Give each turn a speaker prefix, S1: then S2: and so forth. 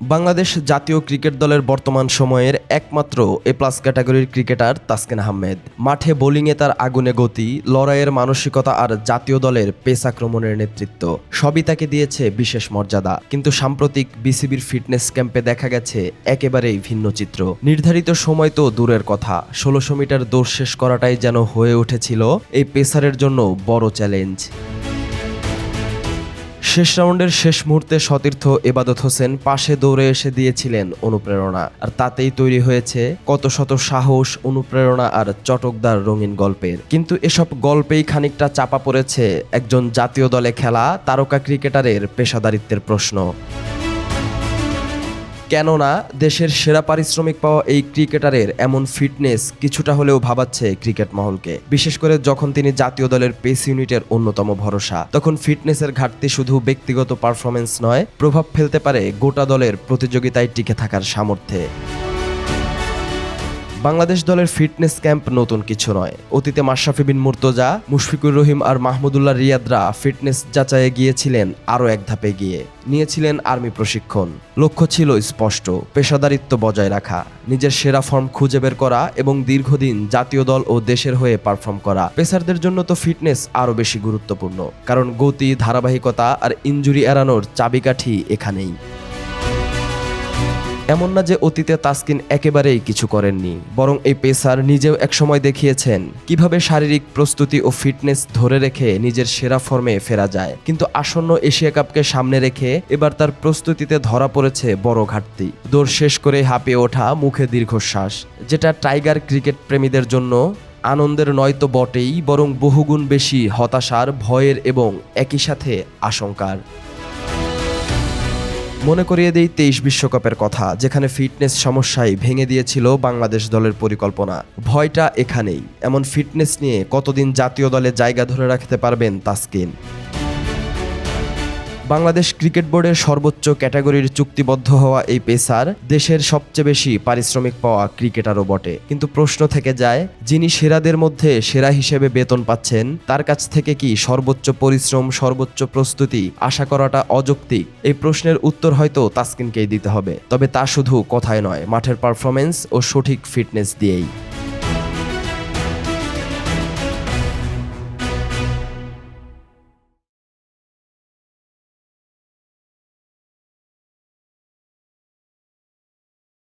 S1: বাংলাদেশ জাতীয় ক্রিকেট দলের বর্তমান সময়ের একমাত্র এ প্লাস ক্যাটাগরির ক্রিকেটার তাসকিন আহমেদ। মাঠে বোলিংয়ে তার আগুনে গতি, লড়াইয়ের মানসিকতা আর জাতীয় দলের পেস আক্রমণের নেতৃত্ব, সবই তাকে দিয়েছে বিশেষ মর্যাদা। কিন্তু সাম্প্রতিক বিসিবির ফিটনেস ক্যাম্পে দেখা গেছে একেবারেই ভিন্ন চিত্র। নির্ধারিত সময় তো দূরের কথা, ষোলোশো মিটার দৌড় শেষ করাটাই যেন হয়ে উঠেছিল এই পেসারের জন্য বড় চ্যালেঞ্জ। শেষ রাউন্ডের শেষ মুহূর্তে সতীর্থ এবাদত হোসেন পাশে দৌড়ে এসে দিয়েছিলেন অনুপ্রেরণা। আর তাতেই তৈরি হয়েছে কত শত সাহস, অনুপ্রেরণা আর চটকদার রঙিন গল্পের। কিন্তু এসব গল্পেই খানিকটা চাপা পড়েছে একজন জাতীয় দলে খেলা তারকা ক্রিকেটারের পেশাদারিত্বের প্রশ্ন। কেননা দেশের সেরা পারিশ্রমিক পাওয়া এই ক্রিকেটারের এমন ফিটনেস কিছুটা হলেও ভাবাচ্ছে ক্রিকেট মহলকে। বিশেষ করে যখন তিনি জাতীয় দলের পেস ইউনিটের অন্যতম ভরসা। তখন ফিটনেসের ঘাটতি শুধু ব্যক্তিগত পারফরমেন্স নয়, প্রভাব ফেলতে পারে গোটা দলের প্রতিযোগিতায় টিকে থাকার সামর্থ্যে। বাংলাদেশ দলের ফিটনেস ক্যাম্প নতুন কিছু নয়। অতীতে মাশরাফি বিন মুর্তজা, মুশফিকুর রহিম আর মাহমুদুল্লাহ রিয়াদরা ফিটনেস যাচাইয়ে গিয়েছিলেন আরও এক ধাপে গিয়ে নিয়েছিলেন আর্মি প্রশিক্ষণ। লক্ষ্য ছিল স্পষ্ট, পেশাদারিত্ব বজায় রাখা, নিজের সেরা ফর্ম খুঁজে বের করা এবং দীর্ঘদিন জাতীয় দল ও দেশের হয়ে পারফর্ম করা। পেসারদের জন্য তো ফিটনেস আরও বেশি গুরুত্বপূর্ণ, কারণ গতি, ধারাবাহিকতা আর ইঞ্জুরি এড়ানোর চাবিকাঠি এখানেই। এমন না যে অতীতে তাসকিন একেবারেই কিছু করেননি, বরং এই পেসার নিজেও একসময় দেখিয়েছেন কীভাবে শারীরিক প্রস্তুতি ও ফিটনেস ধরে রেখে নিজের সেরা ফর্মে ফেরা যায়। কিন্তু আসন্ন এশিয়া কাপকে সামনে রেখে এবার তার প্রস্তুতিতে ধরা পড়েছে বড় ঘাটতি। দৌড় শেষ করে হাঁপিয়ে ওঠা মুখে দীর্ঘশ্বাস, যেটা টাইগার ক্রিকেট প্রেমীদের জন্য আনন্দের নয়তো বটেই, বরং বহুগুণ বেশি হতাশার, ভয়ের এবং একই সাথে আশঙ্কার। মনে করিয়ে দেই তেইশ বিশ্বকাপের কথা, যেখানে ফিটনেস সমস্যায় ভেঙে দিয়েছিল বাংলাদেশ দলের পরিকল্পনা। ভয়টা এখানেই। এমন ফিটনেস নিয়ে কতদিন জাতীয় দলে জায়গা ধরে রাখতে পারবেন তাসকিন? বাংলাদেশ ক্রিকেট বোর্ডের সর্বোচ্চ ক্যাটাগরির চুক্তিবদ্ধ হওয়া এই পেসার দেশের সবচেয়ে বেশি পারিশ্রমিক পাওয়া ক্রিকেটারও বটে। কিন্তু প্রশ্ন থেকে যায়, যিনি সেরাদের মধ্যে সেরা হিসেবে বেতন পাচ্ছেন, তার কাছ থেকে কি সর্বোচ্চ পরিশ্রম, সর্বোচ্চ প্রস্তুতি আশা করাটা অযৌক্তিক? এই প্রশ্নের উত্তর হয়তো তাসকিনকেই দিতে হবে। তবে তা শুধু কথায় নয়, মাঠের পারফরমেন্স ও সঠিক ফিটনেস দিয়েই।